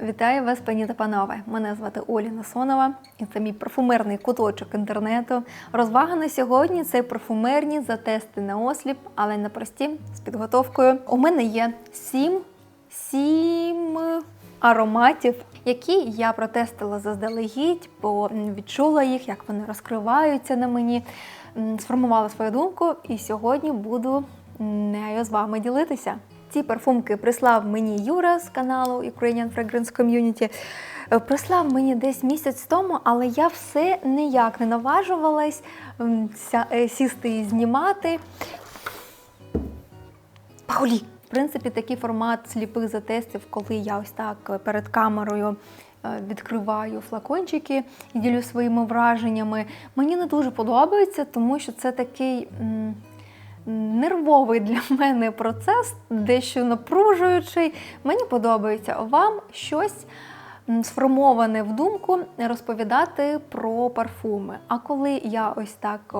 Вітаю вас, пані та панове. Мене звати Оля Насонова, і це мій парфумерний куточок інтернету. Розвага на сьогодні це парфумерні затести на осліп, але не прості з підготовкою. У мене є сім, сім ароматів, які я протестила заздалегідь, бо відчула їх, як вони розкриваються на мені, сформувала свою думку, і сьогодні буду нею з вами ділитися. Ці парфумки прислав мені Юра з каналу Ukrainian Fragrance Community. Е, Прислав мені десь місяць тому, але я все ніяк не наважувалась е, сісти і знімати. Паулі! В принципі, такий формат сліпих затестів, коли я ось так е, перед камерою відкриваю флакончики і ділю своїми враженнями. Мені не дуже подобається, тому що це такий. Нервовий для мене процес, дещо напружуючий. Мені подобається вам щось сформоване в думку розповідати про парфуми. А коли я ось так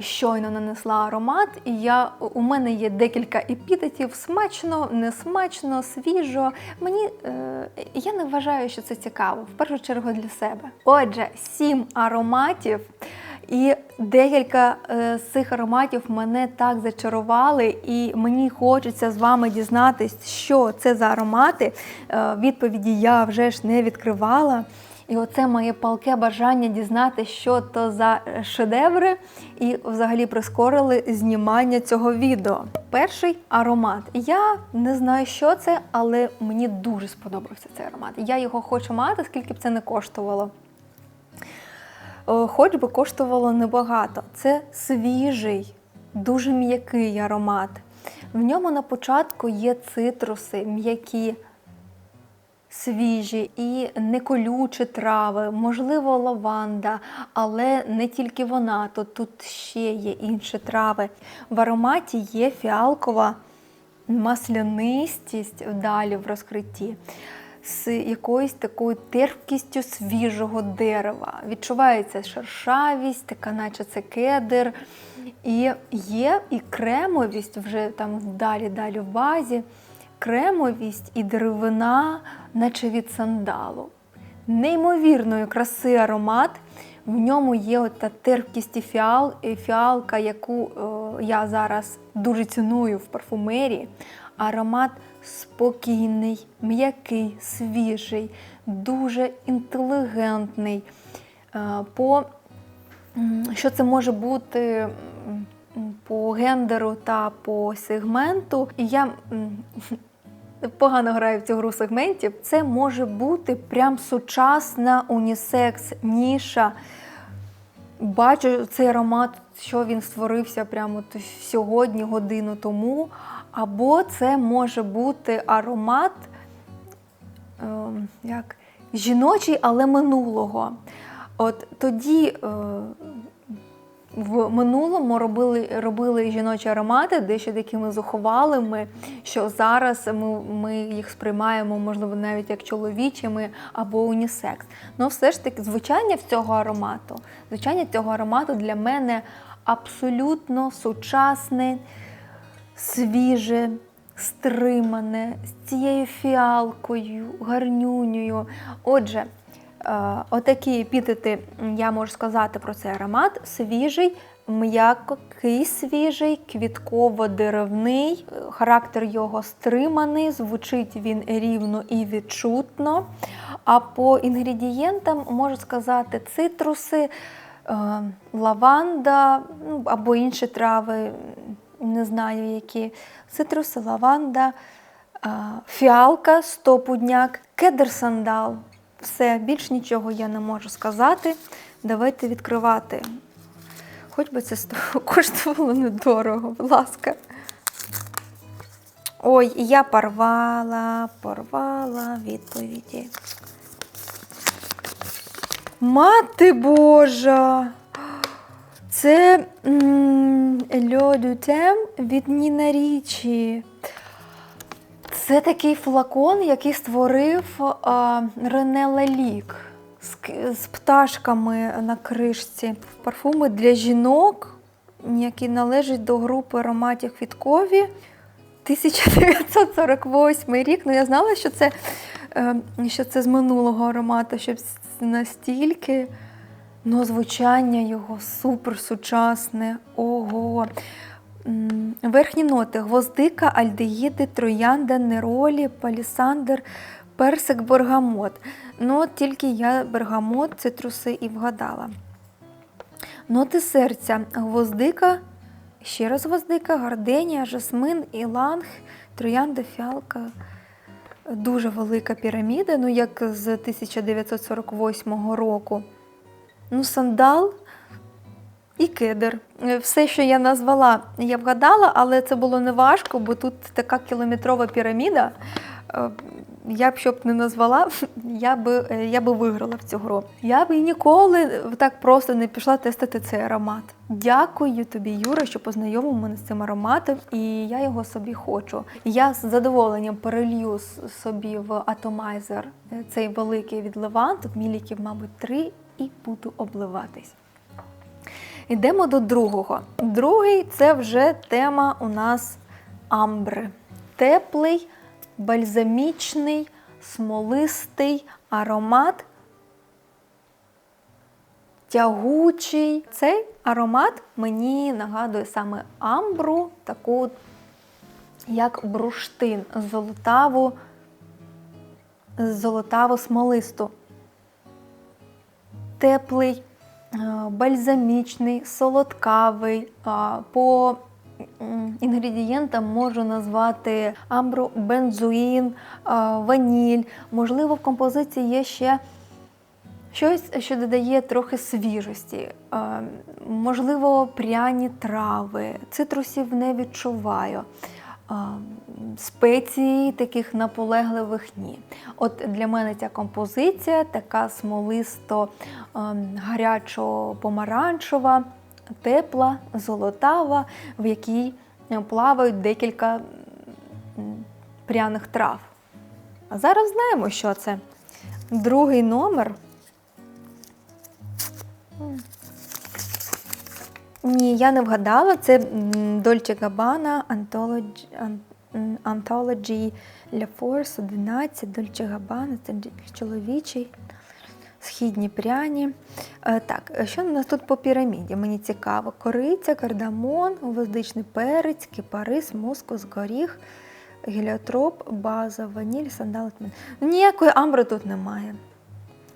щойно нанесла аромат, і я, у мене є декілька епітетів: смачно, несмачно, свіжо. Мені е, я не вважаю, що це цікаво, в першу чергу для себе. Отже, сім ароматів. І декілька е, з цих ароматів мене так зачарували, і мені хочеться з вами дізнатись, що це за аромати. Е, відповіді я вже ж не відкривала. І оце моє палке бажання дізнатися, що то за шедеври, і взагалі прискорили знімання цього відео. Перший аромат. Я не знаю, що це, але мені дуже сподобався цей аромат. Я його хочу мати, скільки б це не коштувало. О, Хоч би коштувало небагато. Це свіжий, дуже м'який аромат. В ньому на початку є цитруси, м'які, свіжі і неколючі трави, можливо, лаванда, але не тільки вона, то тут ще є інші трави. В ароматі є фіалкова маслянистість далі в розкритті. З якоюсь такою терпкістю свіжого дерева. Відчувається шершавість, така наче це кедр. І є і кремовість вже там далі далі в базі. Кремовість і деревина, наче від сандалу. Неймовірної краси аромат. В ньому є от та терпкість і фіал, і фіалка, яку е, я зараз дуже ціную в парфумерії. Аромат спокійний, м'який, свіжий, дуже інтелігентний. По що це може бути по гендеру та по сегменту. І я погано граю в цю гру сегментів. Це може бути прям сучасна унісекс ніша. Бачу цей аромат, що він створився прямо сьогодні, годину тому. Або це може бути аромат ем, як жіночий, але минулого. От тоді е, в минулому робили, робили жіночі аромати дещо такими зухвалими, що зараз ми, ми їх сприймаємо, можливо, навіть як чоловічими або унісекс. Ну, все ж таки, звучання цього аромату, звучання цього аромату для мене абсолютно сучасне, свіже, стримане, з цією фіалкою, гарнюнею. Отже, Е, Отакі епітети я можу сказати про цей аромат. Свіжий, м'який свіжий, квітково-деревний. Е, Характер його стриманий, звучить він рівно і відчутно. А по інгредієнтам можу сказати цитруси, е, лаванда ну, або інші трави, не знаю які. Цитруси, лаванда, фіалка, стопудняк, кедр сандал. Все, більш нічого я не можу сказати. Давайте відкривати. Хоч би це коштувало недорого, будь ласка. Ой, я порвала, порвала відповіді. Мати Божа! Це Le du від Ніна Річі. Це такий флакон, який створив а, Рене Лелік з, з пташками на кришці. Парфуми для жінок, які належать до групи ароматів квіткові. 1948 рік. Ну я знала, що це, е, що це з минулого аромату, щоб настільки. Ну, звучання його супер сучасне. Ого. Верхні ноти: гвоздика, альдеїди, троянда, неролі, палісандр, персик, бергамот. Ну, от тільки я бергамот, цитруси і вгадала. Ноти серця: гвоздика, ще раз гвоздика, гарденія, жасмин, іланг, троянда, фіалка. Дуже велика піраміда, ну як з 1948 року. Ну, сандал і кедр. Е, Все, що я назвала, я вгадала, але це було неважко, бо тут така кілометрова піраміда. Е, Я б щоб не назвала, я би, е, я би виграла в цю гру. Я б ніколи так просто не пішла тестити цей аромат. Дякую тобі, Юра, що познайомив мене з цим ароматом, і я його собі хочу. Я з задоволенням перелью собі в атомайзер цей великий від Леван, тут міліків, мабуть, три, і буду обливатись. Йдемо до другого. Другий це вже тема у нас амбри. Теплий, бальзамічний, смолистий аромат. Тягучий. Цей аромат мені нагадує саме амбру, таку як бруштин, золотаву, золотаву смолисту теплий, е, бальзамічний, солодкавий. По інгредієнтам можу назвати амбру, бензуїн, ваніль. Можливо, в композиції є ще щось, що додає трохи свіжості. Можливо, пряні трави, цитрусів не відчуваю. Спеції таких наполегливих ні. От для мене ця композиція така смолисто ем, гарячо-помаранчева, тепла, золотава, в якій е, плавають декілька пряних трав. А зараз знаємо, що це. Другий номер. Ні, я не вгадала. Це Dolce Gabbana Anthology, Anthology La Force 11, Dolce Gabbana, це чоловічий, східні пряні. Е, Так, е, що у нас тут по піраміді? Мені цікаво. Кориця, кардамон, гвоздичний перець, кипарис, мускус, горіх, геліотроп, база, ваніль, сандал. тмін. Ніякої амбри тут немає.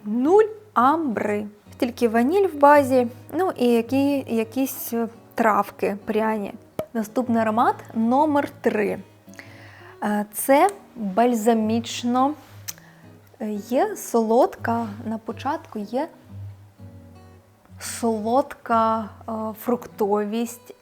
Нуль амбри. Тільки ваніль в базі, ну і які, якісь е, травки пряні. Наступний аромат номер 3. Це бальзамічно. Е, Є солодка, на початку є солодка е, фруктовість,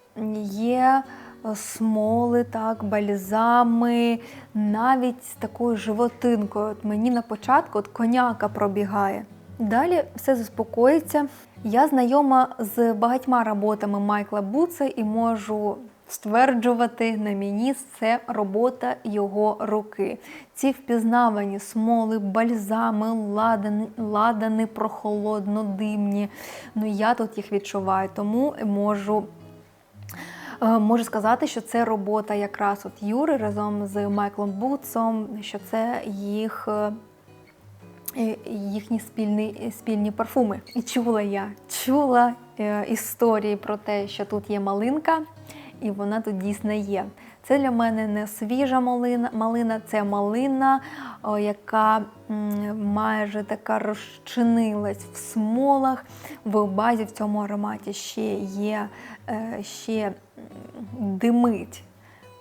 є е, смоли, так, бальзами, навіть з такою животинкою. От мені на початку от коняка пробігає. Далі все заспокоїться. Я знайома з багатьма роботами Майкла Буца і можу стверджувати на мені це робота його руки. Ці впізнавані смоли, бальзами, ладани, ладани прохолодно, димні. Ну я тут їх відчуваю, тому можу. е, Можу сказати, що це робота якраз от Юри разом з Майклом Бутсом, що це їх е, їхні спільні, спільні парфуми. І чула я, чула е, історії про те, що тут є малинка, і вона тут дійсно є. Це для мене не свіжа малина, малина це малина, яка майже така розчинилась в смолах. В базі в цьому ароматі ще є е, ще димить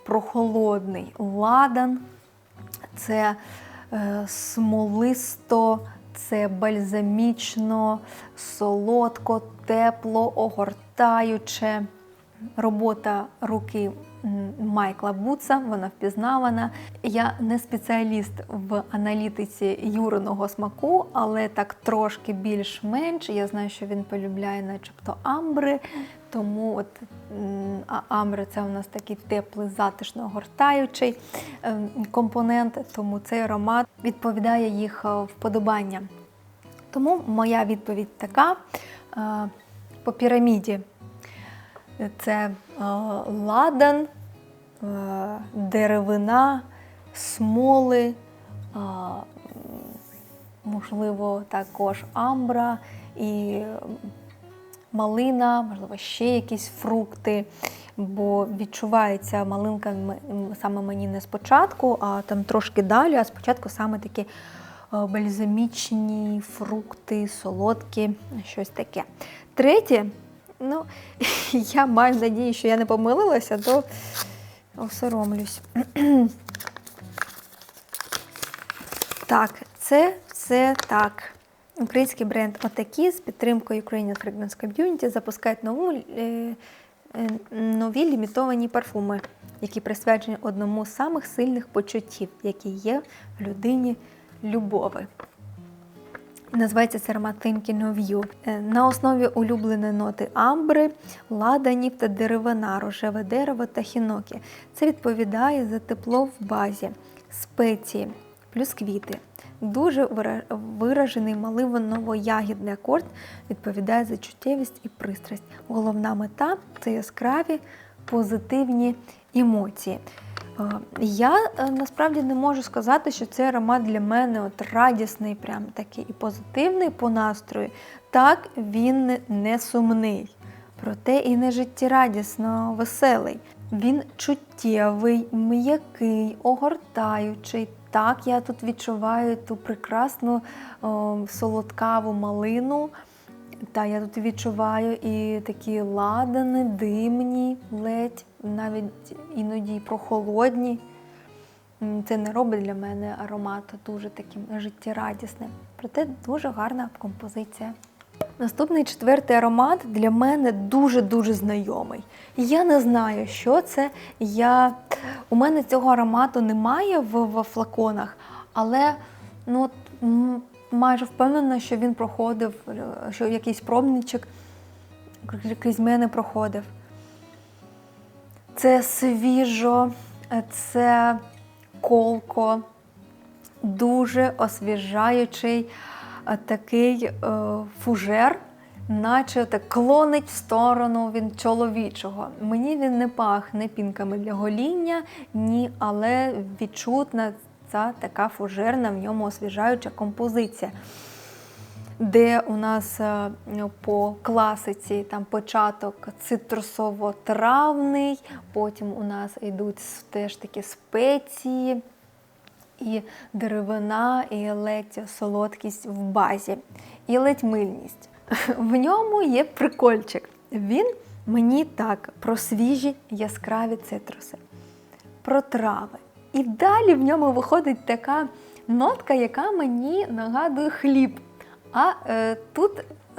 прохолодний ладан. Це е, смолисто, це бальзамічно, солодко, тепло, огортаюче. Робота руки Майкла Буца, вона впізнавана. Я не спеціаліст в аналітиці юриного смаку, але так трошки більш-менш. Я знаю, що він полюбляє, начебто, амбри. Тому от а амбри це у нас такий теплий, затишно огортаючий ем, компонент, тому цей аромат відповідає їх е, вподобанням. Тому моя відповідь така е, по піраміді. Це е, ладан, е, деревина, смоли, е, можливо, також амбра і малина, можливо, ще якісь фрукти. Бо відчувається малинка саме мені не спочатку, а там трошки далі, а спочатку саме такі бальзамічні фрукти, солодкі, щось таке. Третє, ну, я маю надію, що я не помилилася, то осоромлюсь. Так, це, це так. Український бренд Отакі з підтримкою Ukrainian Fragrance Community запускають нову, е, е, нові лімітовані парфуми, які присвячені одному з самих сильних почуттів, які є в людині любови. Називається це аромат Thinking of You. Е, На основі улюбленої ноти амбри, ладанів та деревина, рожеве дерево та хінокі. Це відповідає за тепло в базі, спеції, плюс квіти. Дуже виражений маливо-новоягідний акорд відповідає за чуттєвість і пристрасть. Головна мета це яскраві позитивні емоції. Я е, насправді не можу сказати, що цей аромат для мене от радісний, прям такий і позитивний по настрою. Так, він не сумний, проте і не життєрадісно веселий. Він чуттєвий, м'який, огортаючий. Так, я тут відчуваю ту прекрасну о, солодкаву малину. Та я тут відчуваю і такі ладани, димні, ледь, навіть іноді прохолодні. Це не робить для мене аромат дуже таким життєрадісним. Проте дуже гарна композиція. Наступний четвертий аромат для мене дуже-дуже знайомий. Я не знаю, що це. Я... У мене цього аромату немає в, в флаконах, але ну, от, майже впевнена, що він проходив, що якийсь пробничок крізь мене проходив. Це свіжо, це колко, дуже освіжаючий е, такий е, фужер, наче так клонить в сторону він чоловічого. Мені він не пахне пінками для гоління, ні, але відчутна ця така фужерна, в ньому освіжаюча композиція. Де у нас е, по класиці там початок цитрусово-травний, потім у нас йдуть теж такі спеції, і деревина, і ледь солодкість в базі, і ледь мильність. В ньому є прикольчик. Він мені так про свіжі яскраві цитруси, про трави. І далі в ньому виходить така нотка, яка мені нагадує хліб. А е, тут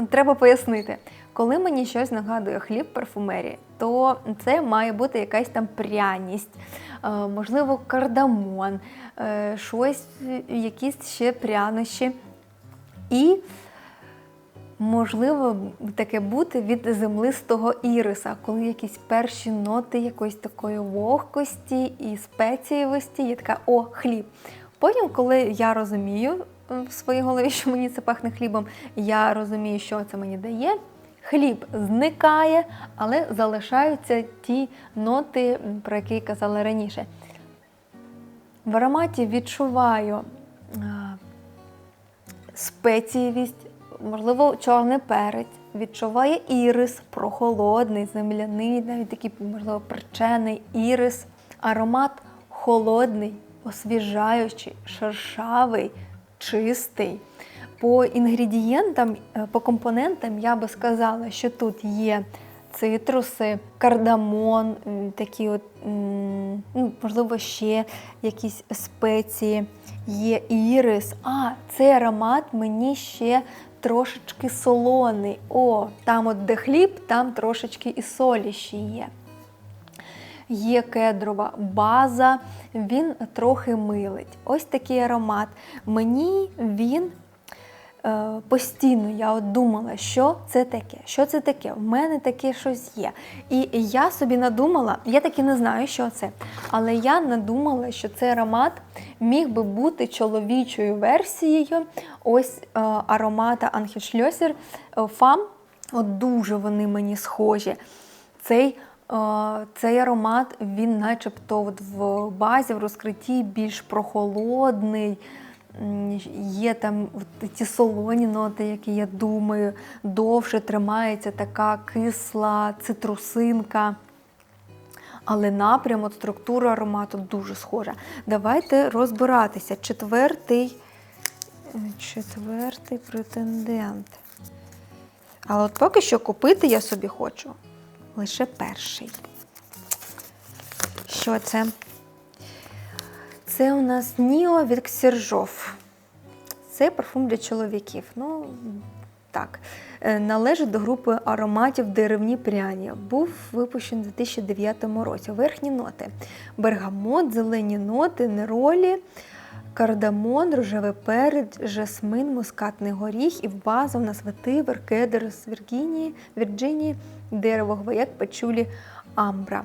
треба пояснити, коли мені щось нагадує хліб парфумерії, то це має бути якась там пряність, е, можливо, кардамон, е, щось, якісь ще прянощі. І можливо таке бути від землистого іриса, коли якісь перші ноти якоїсь такої вогкості і спецієвості, є така о, хліб. Потім, коли я розумію е, в своїй голові, що мені це пахне хлібом, я розумію, що це мені дає. Хліб зникає, але залишаються ті ноти, про які я казала раніше. В ароматі відчуваю а, спецієвість, можливо, чорний перець, відчуває ірис, прохолодний, земляний, навіть такий, можливо, перчений ірис. Аромат холодний, освіжаючий, шершавий, чистий. По інгредієнтам, е, по компонентам я би сказала, що тут є цитруси, кардамон, такі от, ну, можливо, ще якісь спеції, є ірис. А, цей аромат мені ще трошечки солоний. О, там от де хліб, там трошечки і солі ще є. Є кедрова база, він трохи милить. Ось такий аромат. Мені він постійно я от думала, що це таке, що це таке. В мене таке щось є. І я собі надумала, я таки не знаю, що це, але я надумала, що цей аромат міг би бути чоловічою версією ось е, аромата Анхельшльосер Фам. От дуже вони мені схожі. Цей Е, Цей аромат, він начебто от в базі, в розкритті більш прохолодний. Є там ті солоні ноти, які я думаю, довше тримається така кисла цитрусинка. Але напрям, от структура аромату дуже схожа. Давайте розбиратися. Четвертий, четвертий претендент. Але от поки що купити я собі хочу лише перший. Що це? Це у нас Ніо від Ксержов. Це парфум для чоловіків. Ну, так. Е, Належить до групи ароматів деревні пряні. Був випущений у 2009 році. Верхні ноти: бергамот, зелені ноти, неролі, кардамон, рожевий перець, жасмин, мускатний горіх і в базу у нас ветивер, кедр з Віргінії, Вірджинії, дерево гвояк, пачулі, амбра.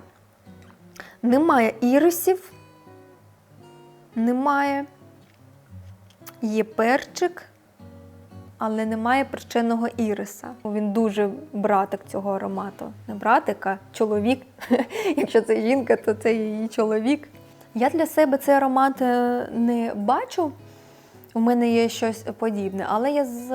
Немає ірисів, немає. Є перчик, але немає перченого іриса. Він дуже братик цього аромату. Не братик, а чоловік. Якщо це жінка, то це її чоловік. Я для себе цей аромат е, не бачу. У мене є щось подібне, але я з,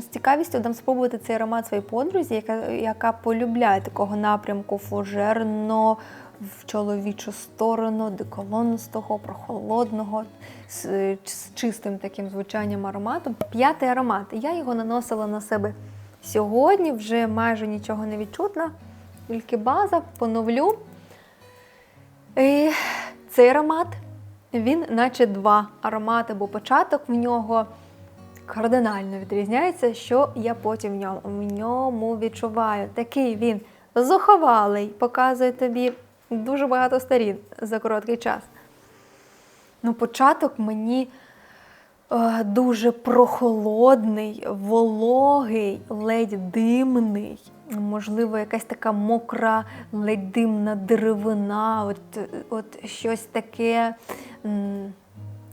з цікавістю дам спробувати цей аромат своїй подрузі, яка, яка полюбляє такого напрямку фужерно, в чоловічу сторону, деколонистого, прохолодного, з, чистим таким звучанням аромату. П'ятий аромат. Я його наносила на себе сьогодні, вже майже нічого не відчутно, тільки база, поновлю. І цей аромат, він наче два аромати, бо початок в нього кардинально відрізняється, що я потім в ньому, в ньому відчуваю. Такий він зуховалий, показує тобі дуже багато сторін за короткий час. Ну, початок мені е, дуже прохолодний, вологий, ледь димний. Можливо, якась така мокра, ледь димна деревина, от, от щось таке м,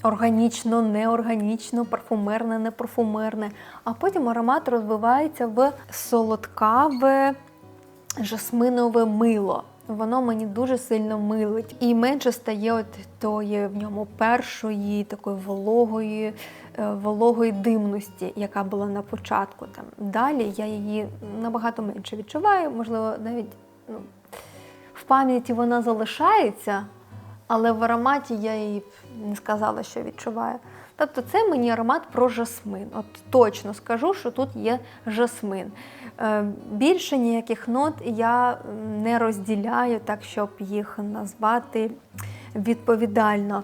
органічно, неорганічно, парфумерне, непарфумерне. А потім аромат розвивається в солодкаве жасминове мило. Воно мені дуже сильно милить. І менше стає от тої в ньому першої такої вологої, е, вологої димності, яка була на початку. Там. Далі я її набагато менше відчуваю, можливо, навіть ну, в пам'яті вона залишається, але в ароматі я її не сказала, що відчуваю. Тобто це мені аромат про жасмин. От точно скажу, що тут є жасмин. Е, Більше ніяких нот я не розділяю, так щоб їх назвати відповідально.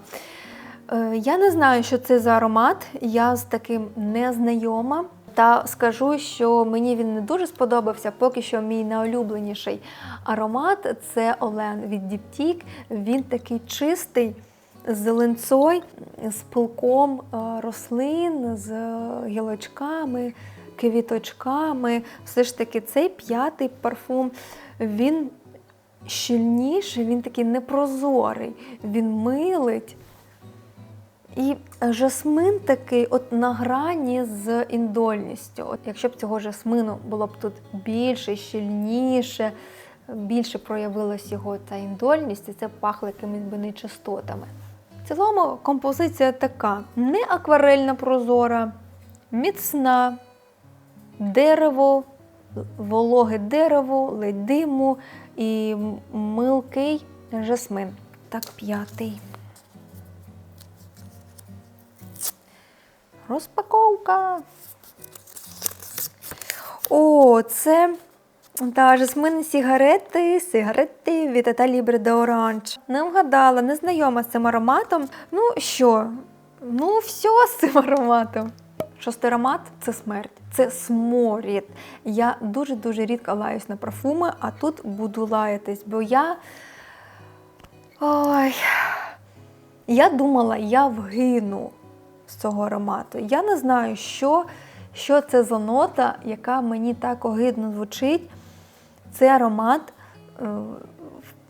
Е, Я не знаю, що це за аромат, я з таким не знайома. Та скажу, що мені він не дуже сподобався. Поки що мій найулюбленіший аромат це Олен від Діптік. Він такий чистий, зеленцой, з пилком е, рослин, з гілочками, квіточками. Все ж таки, цей п'ятий парфум, він щільніший, він такий непрозорий, він милить. І жасмин такий, от на грані з індольністю. От якщо б цього жасмину було б тут більше, щільніше, більше проявилась його та індольність, і це пахло якимись би нечистотами. Цілому композиція така: не акварельна прозора, міцна, дерево, вологе дерево, ледь диму і милкий жасмин. Так, п'ятий. Розпаковка. О, це та жасминні сигарети, сигарети від Ата Libre de Orange. Не вгадала, не знайома з цим ароматом. Ну що? Ну, все з цим ароматом. Шостий аромат це смерть, це сморід. Я дуже-дуже рідко лаюсь на парфуми, а тут буду лаятись, бо я. Ой. Я думала, я вгину з цього аромату. Я не знаю, що, що це за нота, яка мені так огидно звучить. Це аромат е,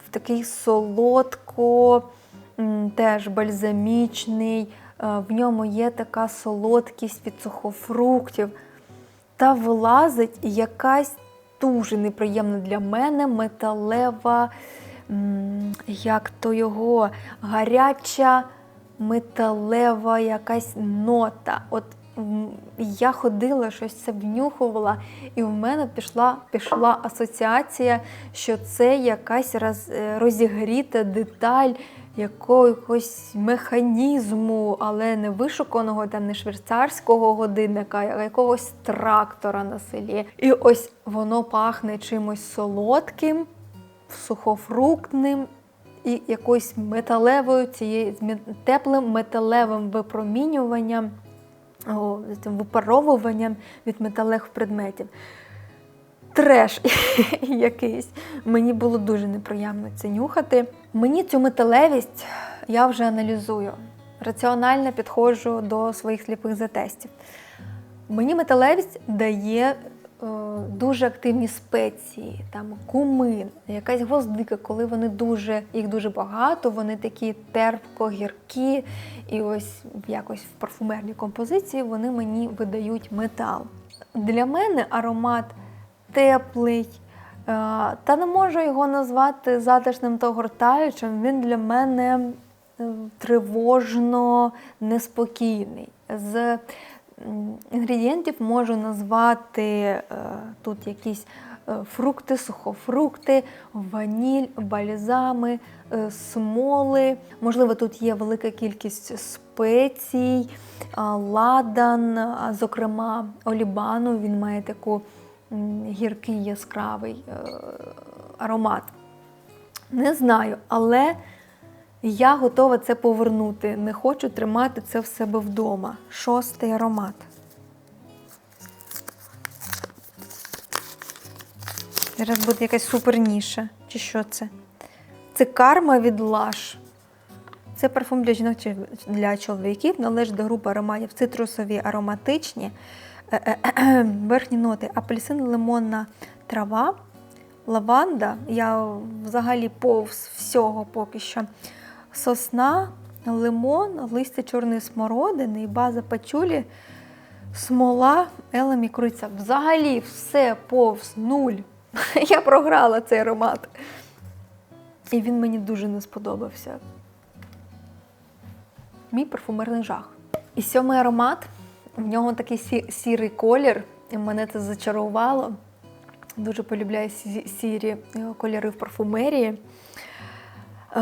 в такий солодко, теж бальзамічний. Е, В ньому є така солодкість від сухофруктів. Та вилазить якась дуже неприємна для мене металева, як то його гаряча металева якась нота. От я ходила, щось це внюхувала, і в мене пішла, пішла асоціація, що це якась роз, е, розігріта деталь якогось механізму, але не вишуканого, там не швейцарського годинника, а якогось трактора на селі. І ось воно пахне чимось солодким, сухофруктним і якоюсь металевою цією теплим металевим випромінюванням, цим випаровуванням від металевих предметів. Треш якийсь. Мені було дуже неприємно це нюхати. Мені цю металевість я вже аналізую. Раціонально підходжу до своїх сліпих затестів. Мені металевість дає дуже активні спеції, там кумин, якась гвоздика, коли вони дуже, їх дуже багато, вони такі терпко, гіркі, і ось якось в парфумерній композиції вони мені видають метал. Для мене аромат теплий, е, та не можу його назвати затишним та огортаючим. Він для мене е, тривожно неспокійний. З інгредієнтів можу назвати е, тут якісь е, фрукти, сухофрукти, ваніль, бальзами, е, смоли. Можливо, тут є велика кількість спецій, ладан, зокрема, олібану. Він має таку гіркий яскравий аромат. Не знаю, але я готова це повернути. Не хочу тримати це в себе вдома. Шостий аромат. Зараз буде якась суперніша. Чи що це? Це карма від Lush. Це парфум для жінок для чоловіків, належить до групи ароматів цитрусові ароматичні. Верхні ноти апельсин, лимонна трава, лаванда. Я взагалі повз всього поки що. Сосна, лимон, листя чорної смородини база пачулі, смола, елем і. Взагалі все повз нуль. Я програла цей аромат. І він мені дуже не сподобався. Мій парфумерний жах. І сьомий аромат. В нього такий сі- сірий колір, і мене це зачарувало. Дуже полюбляю сі- сірі е, кольори в парфумерії. Е,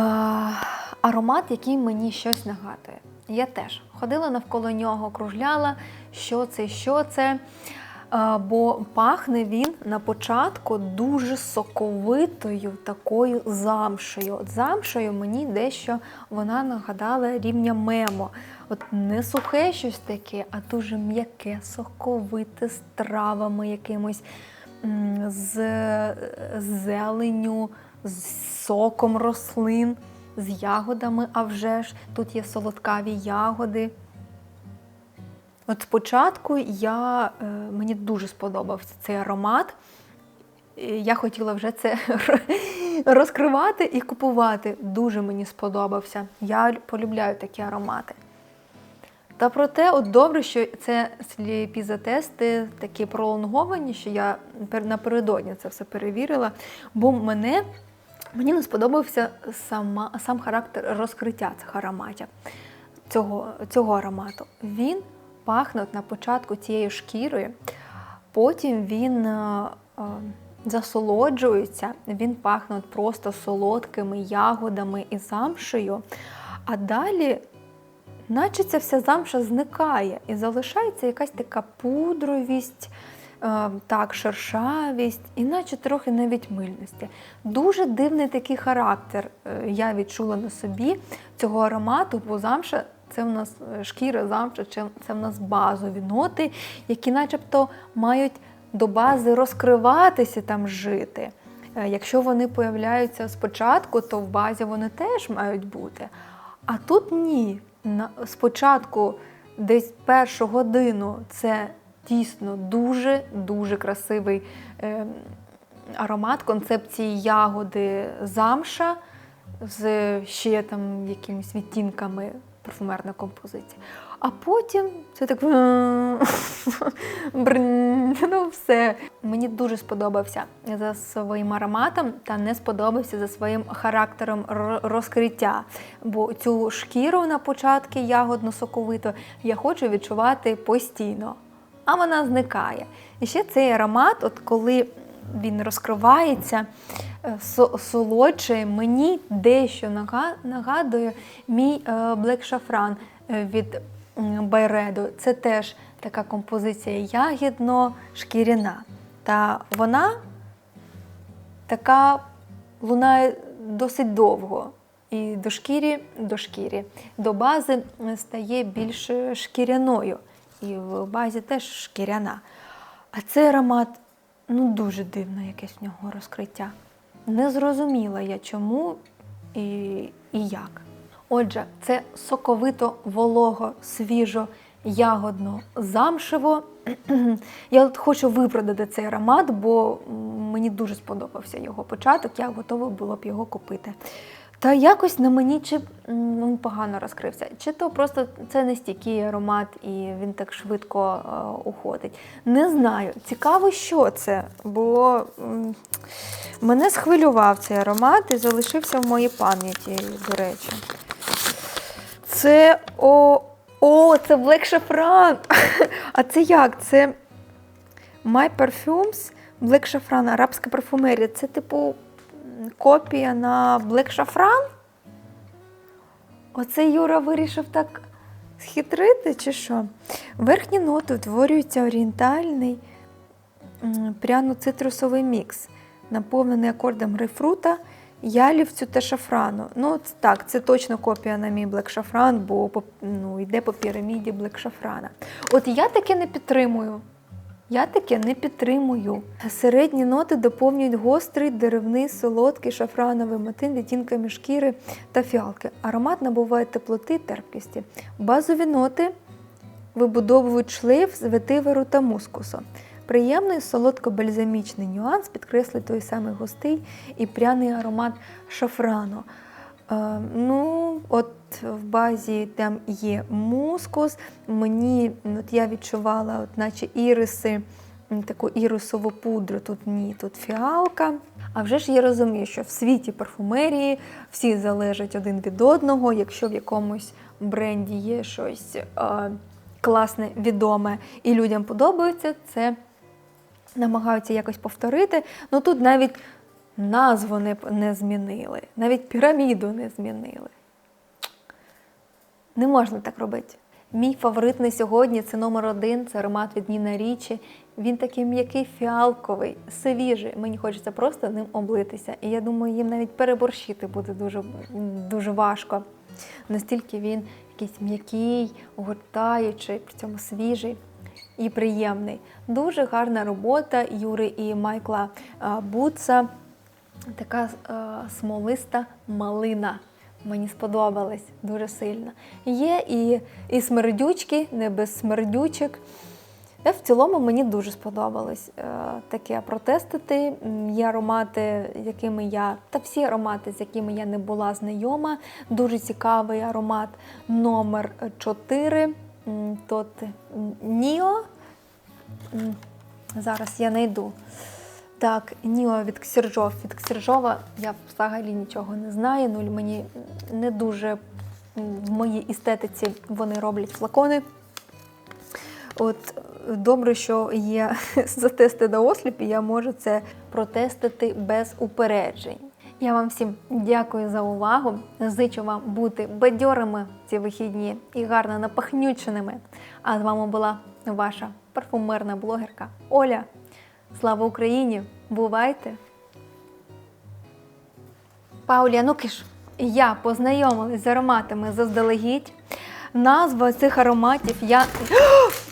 аромат, який мені щось нагадує. Я теж ходила навколо нього, кружляла, що це, що це. Е, бо пахне він на початку дуже соковитою такою замшею. От замшею мені дещо вона нагадала рівня мемо. От не сухе щось таке, а дуже м'яке, соковите з травами якимось, з зеленю, з соком рослин, з ягодами, а вже ж тут є солодкаві ягоди. От спочатку я, е, мені дуже сподобався цей аромат. Я хотіла вже це розкривати і купувати. Дуже мені сподобався. Я полюбляю такі аромати. Та проте, от добре, що це сліпі затести такі пролонговані, що я напередодні це все перевірила, бо мене, мені не сподобався сама, сам характер розкриття цих ароматів, цього, цього аромату. Він пахне от на початку цією шкірою, потім він е, е, засолоджується, він пахне от просто солодкими ягодами і замшею, а далі наче ця вся замша зникає і залишається якась така пудровість, так, шершавість, і наче трохи навіть мильності. Дуже дивний такий характер е, я відчула на собі цього аромату, бо замша це в нас е, шкіра замша, це в нас базові ноти, які начебто мають до бази розкриватися там жити. Е, Якщо вони появляються спочатку, то в базі вони теж мають бути. А тут ні. Спочатку, десь першу годину, це дійсно дуже-дуже красивий е, аромат концепції ягоди замша з ще там якимись відтінками парфумерна композиція. А потім це так ну все. Мені дуже сподобався за своїм ароматом та не сподобався за своїм характером розкриття. Бо цю шкіру на початку ягодно соковиту я хочу відчувати постійно, а вона зникає. І ще цей аромат, от коли він розкривається, е, солодший, мені дещо нагадує мій е, Black Saffron е, від Байреду. Це теж така композиція ягідно-шкіряна. Та вона така лунає досить довго. І до шкірі, до шкірі, до бази стає більш шкіряною. І в базі теж шкіряна. А цей аромат ну дуже дивне якесь в нього розкриття. Не зрозуміла я чому і, і як. Отже, це соковито, волого, свіжо, ягодно, замшево. Я от хочу виправдати цей аромат, бо мені дуже сподобався його початок, я готова була б його купити. Та якось на мені чи він погано розкрився, чи то просто це не стійкий аромат і він так швидко е, уходить. Не знаю. Цікаво, що це, бо м, мене схвилював цей аромат і залишився в моїй пам'яті, до речі. Це о, о, це Black Saffron. А це як? Це My Perfumes Black Saffron, арабська парфумерія. Це типу копія на Black Saffron? Оце Юра вирішив так схитрити, чи що? Верхні ноти утворюється орієнтальний пряно-цитрусовий мікс, наповнений акордом грейпфрута, ялівцю та шафрану. Ну, так, це точно копія на мій Black Saffron, бо ну, йде по піраміді Black Saffron. От я таке не підтримую. Я таке не підтримую. Середні ноти доповнюють гострий, деревний, солодкий шафрановий мотин відтінками шкіри та фіалки. Аромат набуває теплоти й терпкості. Базові ноти вибудовують шлейф з ветиверу та мускусу. Приємний солодко-бальзамічний нюанс підкреслює той самий густий і пряний аромат шафрану. Е, ну, от в базі там є мускус. Мені от я відчувала, от наче іриси, таку ірисову пудру. Тут ні, тут фіалка. А вже ж я розумію, що в світі парфумерії всі залежать один від одного. Якщо в якомусь бренді є щось е, класне, відоме і людям подобається, це намагаються якось повторити. Ну тут навіть назву не, не змінили, навіть піраміду не змінили. Не можна так робити. Мій фаворитний сьогодні це номер один, це аромат від Ніна Річі. Він такий м'який фіалковий, свіжий. Мені хочеться просто ним облитися. І я думаю, їм навіть переборщити буде дуже, дуже важко. Настільки він якийсь м'який, огортаючий, при цьому свіжий і приємний. Дуже гарна робота Юри і Майкла Буца. Така е, смолиста малина. Мені сподобалась дуже сильно. Є і, і смердючки, не без смердючок. В цілому мені дуже сподобалось е, таке протестити. Є аромати, якими я, та всі аромати, з якими я не була знайома. Дуже цікавий аромат номер 4. Тут Ніо. Зараз я знайду. Так, Ніо від Ксержов. Від Ксержова я взагалі нічого не знаю. Ну, мені не дуже в моїй естетиці вони роблять флакони. От добре, що є затести на осліп, і я можу це протестити без упереджень. Я вам всім дякую за увагу. Зичу вам бути бадьорими ці вихідні і гарно напахнюченими. А з вами була ваша парфумерна блогерка Оля. Слава Україні! Бувайте! Пауля Нукиш, я познайомилась з ароматами заздалегідь. Назва цих ароматів я.